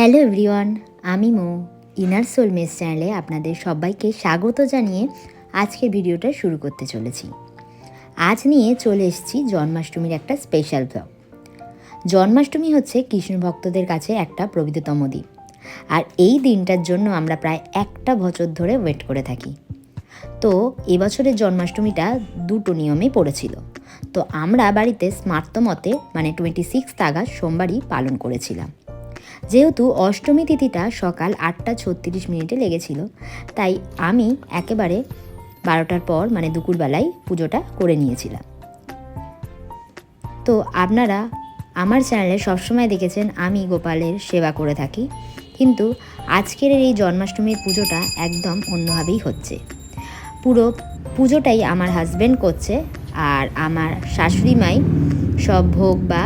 Hello everyone, আমি মো, inner soul mace চ্যানেলে আপনাদের সবাইকে স্বাগত জানিয়ে আজকের ভিডিওটা শুরু করতে চলেছি। আজ নিয়ে চলে এসেছি জন্মাষ্টমীর একটা স্পেশাল ব্লগ জন্মাষ্টমী হচ্ছে কৃষ্ণ ভক্তদের কাছে একটা প্রবিততম দিন। আর এই দিনটার জন্য আমরা প্রায় একটা বছর ধরে ওয়েট করে থাকি। তো এবছরের জন্মাষ্টমীটা দুটো নিয়মেই পড়েছিল। তো আমরা বাড়িতে স্মার্ত মতে মানে টোয়েন্টি সিক্স তাগাদ সোমবারই পালন করেছিলাম। যেহেতু অষ্টমী তিথিটা সকাল আটটা ছত্রিশ মিনিটে লেগেছিল, তাই আমি একেবারে বারোটার পর মানে দুপুরবেলায় পুজোটা করে নিয়েছিলাম। তো আপনারা আমার চ্যানেলে সবসময় দেখেছেন আমি গোপালের সেবা করে থাকি, কিন্তু আজকের এই জন্মাষ্টমীর পুজোটা একদম অন্যভাবেই হচ্ছে। পুরো পুজোটাই আমার হাজব্যান্ড করছে, আর আমার শাশুড়ি মাই সব ভোগ বা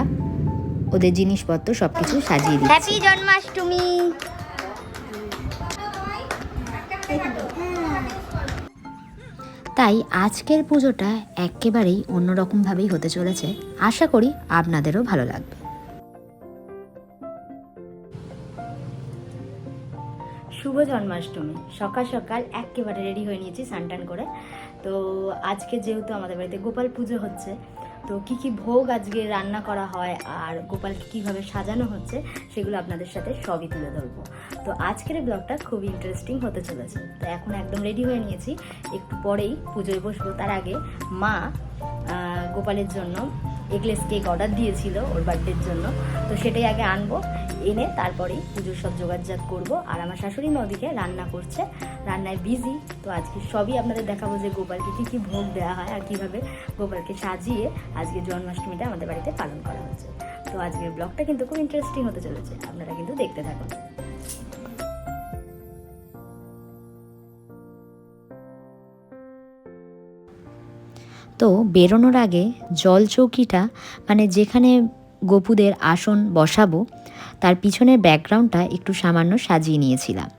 ওদের জিনিসপত্র সব কিছু সাজিয়ে দিচ্ছে। হ্যাপি জন্মাষ্টমী। তাই আজকের পুজোটা একেবারেই অন্যরকমভাবেই হতে চলেছে। আশা করি আপনাদেরও ভালো লাগবে। শুভ জন্মাষ্টমী। সকাল সকাল একেবারে রেডি হয়ে নিয়েছি সানটান করে। তো আজকে যেহেতু আমাদের বাড়িতে গোপাল পুজো হচ্ছে তো কি কি ভোগ আজকে রান্না করা হয় আর গোপালকে কীভাবে সাজানো হচ্ছে সেগুলো আপনাদের সাথে সবই তুলে ধরবো। তো আজকের ব্লগটা খুবই ইন্টারেস্টিং হতে চলেছে। তো এখন একদম রেডি হয়ে নিয়েছি। একটু পরেই পুজোয় বসবো। তার আগে মা গোপালের জন্য এগলেস কেক অর্ডার দিয়েছিল ওর বার্থডের জন্য। তো সেটাই আগে আনব, এনে তারপরেই পুজোর সব জোগাড়জাত করব। আর আমার শাশুড়ি মা ওদিকে রান্না করছে, রান্নায় বিজি তো আজকে সবই আপনাদের দেখাবো যে গোপালকে কী কী ভোগ দেওয়া হয় আর কীভাবে গোপালকে সাজিয়ে আজকে জন্মাষ্টমীটা আমাদের বাড়িতে পালন করা হচ্ছে। তো আজকের ব্লগটা কিন্তু খুব ইন্টারেস্টিং হতে চলেছে, আপনারা কিন্তু দেখতে থাকুন। তো বেরোনোর আগে জল চৌকিটা মানে যেখানে গোপুদের আসন বসাবো, তার পিছনের ব্যাকগ্রাউন্ডটা একটু সামান্য সাজিয়ে নিয়েছিলাম।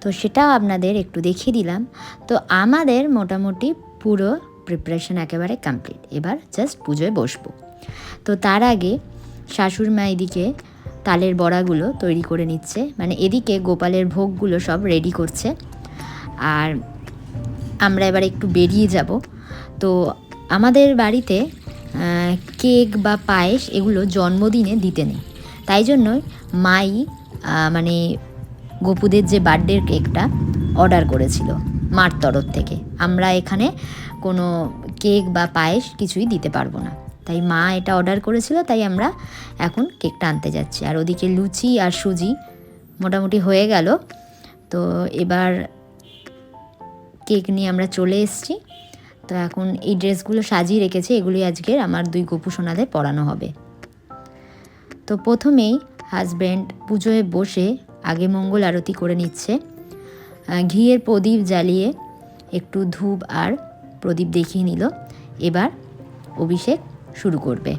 তো সেটাও আপনাদের একটু দেখিয়ে দিলাম। তো আমাদের মোটামুটি পুরো প্রিপারেশন একেবারে কমপ্লিট এবার জাস্ট পুজোয় বসবো। তো তার আগে শাশুড় মা এদিকে তালের বড়াগুলো তৈরি করে নিচ্ছে। মানে এদিকে গোপালের ভোগগুলো সব রেডি করছে। আর আমরা এবার একটু বেরিয়ে যাব। তো আমাদের বাড়িতে কেক বা পায়েস এগুলো জন্মদিনে দিতে নেই। তাই জন্যই মাই মানে গপুদের যে বার্থডের কেকটা অর্ডার করেছিল মার তরফ থেকে। আমরা এখানে কোনো কেক বা পায়েস কিছুই দিতে পারব না। তাই মা এটা অর্ডার করেছিল, তাই আমরা এখন কেকটা আনতে যাচ্ছি। আর ওদিকে লুচি আর সুজি মোটামুটি হয়ে গেল। তো এবার কেক নিয়ে আমরা চলে এসেছি। তো এখন এই ড্রেসগুলো সাজিয়ে রেখেছি এগুলি আজকের আমার দুই গপু সোনাদের পরানো হবে। তো প্রথমেই হাজব্যান্ড পুজোয় বসে আগে মঙ্গল আরতি করে নিচ্ছে। ঘিয়ের প্রদীপ জ্বালিয়ে একটু ধূপ আর প্রদীপ দেখিয়ে নিল। এবার অভিষেক শুরু করবে।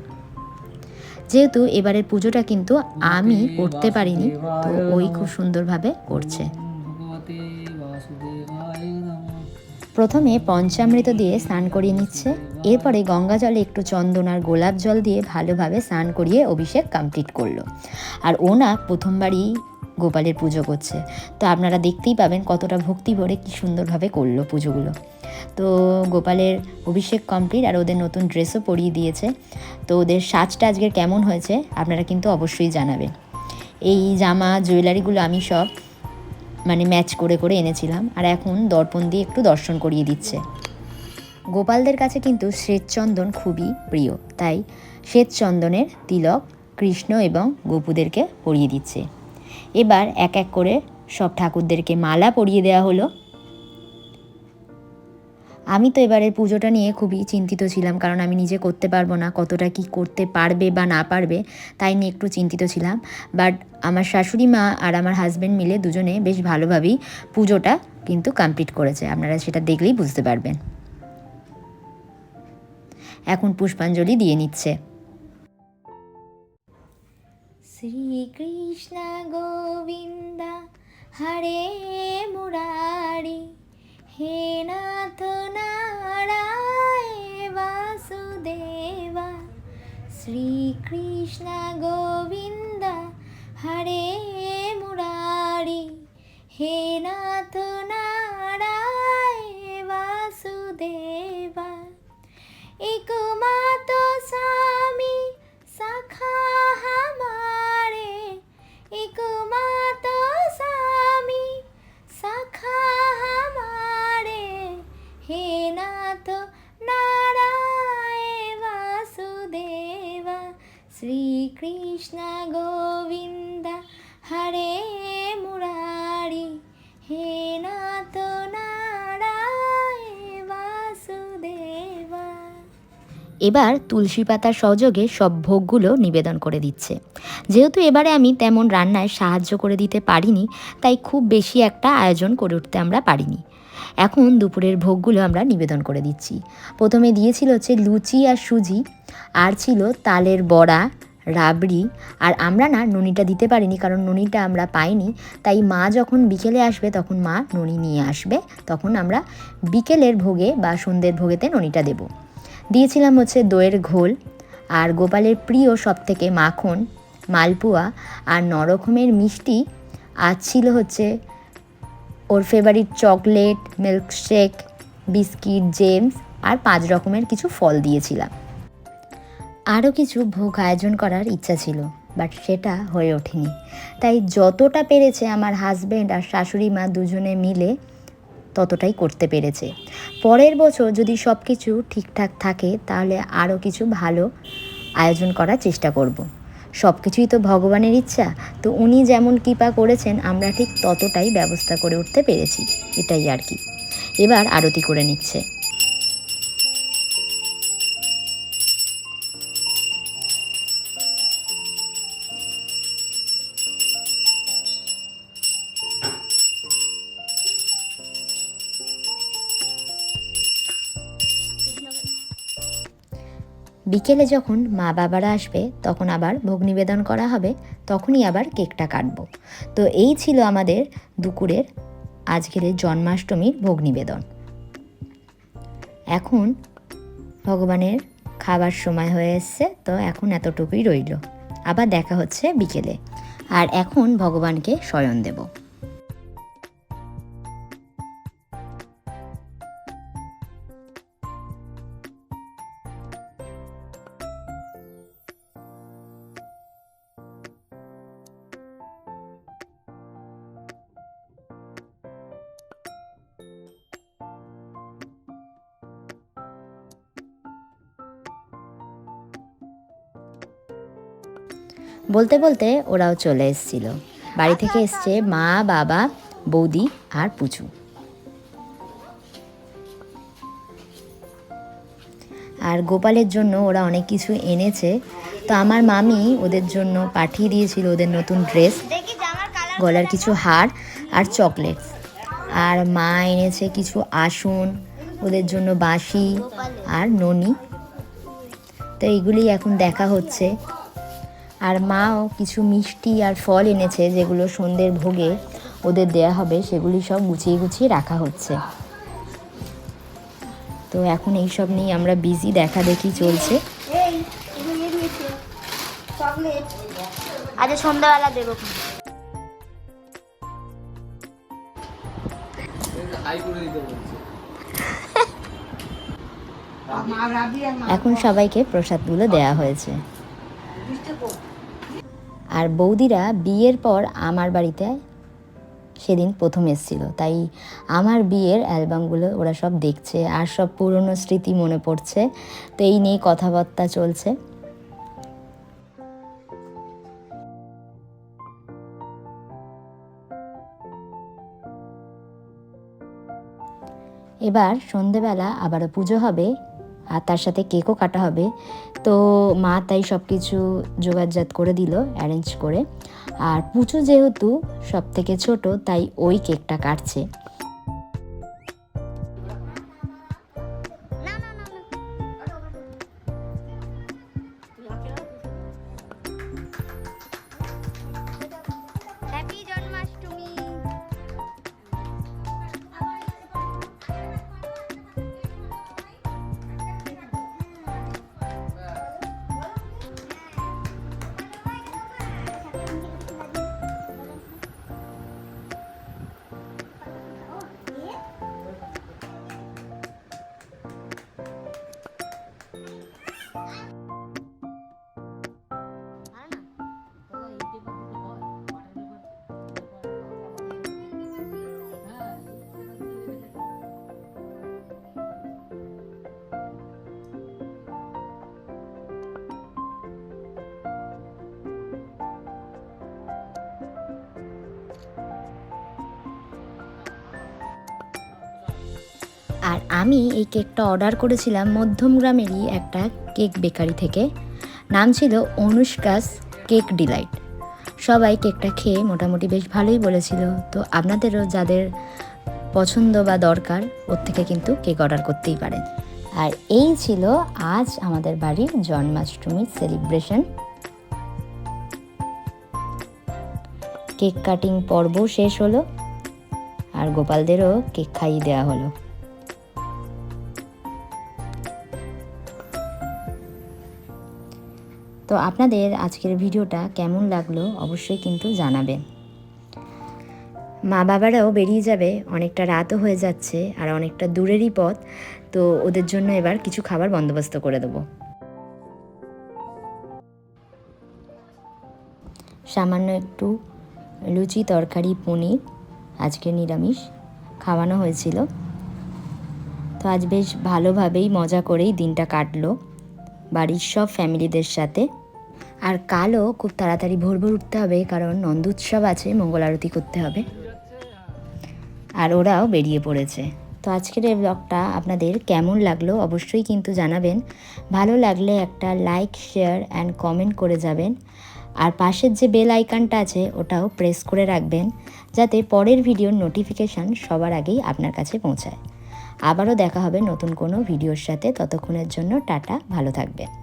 যেহেতু এবারের পুজোটা কিন্তু আমি করতে পারিনি তো ওই খুব সুন্দরভাবে করছে। প্রথমে পঞ্চামৃত দিয়ে স্নান করিয়ে নিচ্ছে। এরপরে গঙ্গা জলে একটু চন্দন আর গোলাপ জল দিয়ে ভালোভাবে স্নান করিয়ে অভিষেক কমপ্লিট করল। আর ও না প্রথমবারই গোপালের পুজো করছে। তো আপনারা দেখতেই পাবেন কতটা ভক্তি ভরে কি সুন্দরভাবে করল পুজোগুলো। তো গোপালের অভিষেক কমপ্লিট আর ওদের নতুন ড্রেসও পরিয়ে দিয়েছে। তো ওদের সাজটা আজকের কেমন হয়েছে আপনারা কিন্তু অবশ্যই জানাবেন। এই জামা জুয়েলারিগুলো আমি সব মানে ম্যাচ করে করে এনেছিলাম। আর এখন দর্পণ দিয়ে একটু দর্শন করিয়ে দিচ্ছে। গোপালদের কাছে কিন্তু শ্বেতচন্দন খুবই প্রিয়। তাই শ্বেতচন্দনের তিলক কৃষ্ণ এবং গোপুদেরকে পরিয়ে দিচ্ছে। এবার এক এক করে সব ঠাকুরদেরকে মালা পরিয়ে দেওয়া হলো। আমি তো এবারের পুজোটা নিয়ে খুবই চিন্তিত ছিলাম, কারণ আমি নিজে করতে পারব না, কতটা কি করতে পারবে বা না পারবে, তাই নিয়ে একটু চিন্তিত ছিলাম। বাট আমার শাশুড়ি মা আর আমার হাজব্যান্ড মিলে দুজনে বেশ ভালোভাবেই পুজোটা কিন্তু কমপ্লিট করেছে। আপনারা সেটা দেখলেই বুঝতে পারবেন। এখন পুষ্পাঞ্জলি দিয়ে নিচ্ছে। শ্রীকৃষ্ণ গোবিন্দ, হরে মুরারি। হে নাথ নারায় বাসুদেবা শ্রীকৃষ্ণ গোবিন্দ হরে কৃষ্ণ গোবিন্দ, হরে মুরারি, হে নাথ বাসুদেবা। এবার তুলসী পাতার সহযোগে সব ভোগগুলো নিবেদন করে দিচ্ছে। যেহেতু এবারে আমি তেমন রান্নায় সাহায্য করে দিতে পারিনি, তাই খুব বেশি একটা আয়োজন করে উঠতে আমরা পারিনি। এখন দুপুরের ভোগগুলো আমরা নিবেদন করে দিচ্ছি। প্রথমে দিয়েছিল হচ্ছে লুচি আর সুজি, আর ছিল তালের বড়া রাবড়ি আর আমরা না নুনিটা দিতে পারিনি কারণ নুনিটা আমরা পাইনি। তাই মা যখন বিকেলে আসবে তখন মা নুনি নিয়ে আসবে। তখন আমরা বিকেলের ভোগে বা সন্ধ্যের ভোগেতে নুনিটা দেবো। দিয়েছিলাম হচ্ছে দইয়ের ঘোল আর গোপালের প্রিয় সব থেকে মাখন, মালপোয়া আর নরকমের মিষ্টি। আর ছিল হচ্ছে ওর favourite chocolate milkshake biscuit Gems আর পাঁচ রকমের কিছু ফল দিয়েছিলাম। আরও কিছু ভোগ আয়োজন করার ইচ্ছা ছিল, বাট সেটা হয়ে ওঠেনি। তাই যতটা পেরেছে আমার হাজব্যান্ড আর শাশুড়ি মা দুজনে মিলে ততটাই করতে পেরেছে। পরের বছর যদি সব কিছু ঠিকঠাক থাকে, তাহলে আরও কিছু ভালো আয়োজন করার চেষ্টা করব। সব কিছুই তো ভগবানের ইচ্ছা, তো উনি যেমন কৃপা করেছেন, আমরা ঠিক ততটাই ব্যবস্থা করে উঠতে পেরেছি, এটাই আর কি। এবার আরতি করে নিচ্ছে। বিকেলে যখন মা বাবারা আসবে, তখন আবার ভোগ নিবেদন করা হবে, তখনই আবার কেকটা কাটবো। তো এই ছিল আমাদের দুপুরের, আজকের জন্মাষ্টমীর ভোগ নিবেদন। এখন ভগবানের খাবার সময় হয়ে এসছে, তো এখন এতটুকুই রইল। আবার দেখা হচ্ছে বিকেলে। আর এখন ভগবানকে শয়ন দেবো। বলতে বলতে ওরাও চলে এসেছিল। বাড়ি থেকে এসছে মা, বাবা, বৌদি আর পুচু। আর গোপালের জন্য ওরা অনেক কিছু এনেছে। তো আমার মামি ওদের জন্য পাঠিয়ে দিয়েছিল ওদের নতুন ড্রেস, গলার কিছু হার আর চকলেট আর মা এনেছে কিছু আসন, ওদের জন্য বাঁশি আর ননি। তো এইগুলি এখন দেখা হচ্ছে। আর মাও কিছু মিষ্টি আর ফল এনেছে যেগুলো সন্ধ্যের ভোগে ওদের দেয়া হবে সেগুলি সব গুছিয়ে গুছিয়ে রাখা হচ্ছে। তো এখন এইসব নিয়ে আমরা বিজি দেখা দেখি চলছে। আজ সন্ধ্যাবেলা দেবো। এখন সবাইকে প্রসাদগুলো দেয়া হয়েছে। আর বৌদিরা বিয়ের পর আমার বাড়িতে সেদিন প্রথম এসেছিল। তাই আমার বিয়ের অ্যালবামগুলো ওরা সব দেখছে আর সব পুরনো স্মৃতি মনে পড়ছে। তো এই নিয়ে কথাবার্তা চলছে। এবার সন্ধেবেলা আবারও পুজো হবে। আর তার সাথে কেকও কাটা হবে। তো মা তাই সব কিছু জোগাড়জাত করে দিল অ্যারেঞ্জ করে। আর পুচু যেহেতু সব থেকে ছোট, তাই ওই কেকটা কাটছে। আর আমি এই কেকটা অর্ডার করেছিলাম মধ্যম গ্রামেরই একটা কেক বেকারি থেকে। নাম ছিল অনুষ্কাস কেক ডিলাইট। সবাই কেকটা খেয়ে মোটামুটি বেশ ভালোই বলেছিল। তো আপনাদেরও যাদের পছন্দ বা দরকার, ওর থেকে কিন্তু কেক অর্ডার করতেই পারেন। আর এই ছিল আজ আমাদের বাড়ির জন্মাষ্টমীর সেলিব্রেশন। কেক কাটিং পর্ব শেষ হলো। আর গোপালদেরও কেক খাইয়ে দেওয়া হলো। তো আপনাদের আজকের ভিডিওটা কেমন লাগল অবশ্যই কিন্তু জানাবেন। মা বাবারাও বেরিয়ে যাবে, অনেকটা রাতও হয়ে যাচ্ছে আর অনেকটা দূরেরই পথ, তো ওদের জন্য এবার কিছু খাবার বন্দোবস্ত করে দেবো। সামান্য একটু লুচি, তরকারি, পনির, আজকে নিরামিষ খাওয়ানো হয়েছিল। তো আজ বেশ ভালোভাবেই মজা করেই দিনটা কাটলো। বাড়ির সব ফ্যামিলিদের সাথে আর কালও খুব তাড়াতাড়ি ভোর ভোর উঠতে হবে, কারণ নন্দোৎসব আছে, মঙ্গল আরতি করতে হবে। আর ওরাও বেরিয়ে পড়েছে। তো আজকের এই ব্লগটা আপনাদের কেমন লাগল অবশ্যই কিন্তু জানাবেন। ভালো লাগলে একটা লাইক শেয়ার অ্যান্ড কমেন্ট করে যাবেন। আর পাশের যে বেল আইকনটা আছে, ওটাও প্রেস করে রাখবেন, যাতে পরের ভিডিওর নোটিফিকেশান সবার আগেই আপনার কাছে পৌঁছায়। আবারও দেখা হবে নতুন কোনো ভিডিওর সাথে। ততক্ষণের জন্য টাটা, ভালো থাকবেন।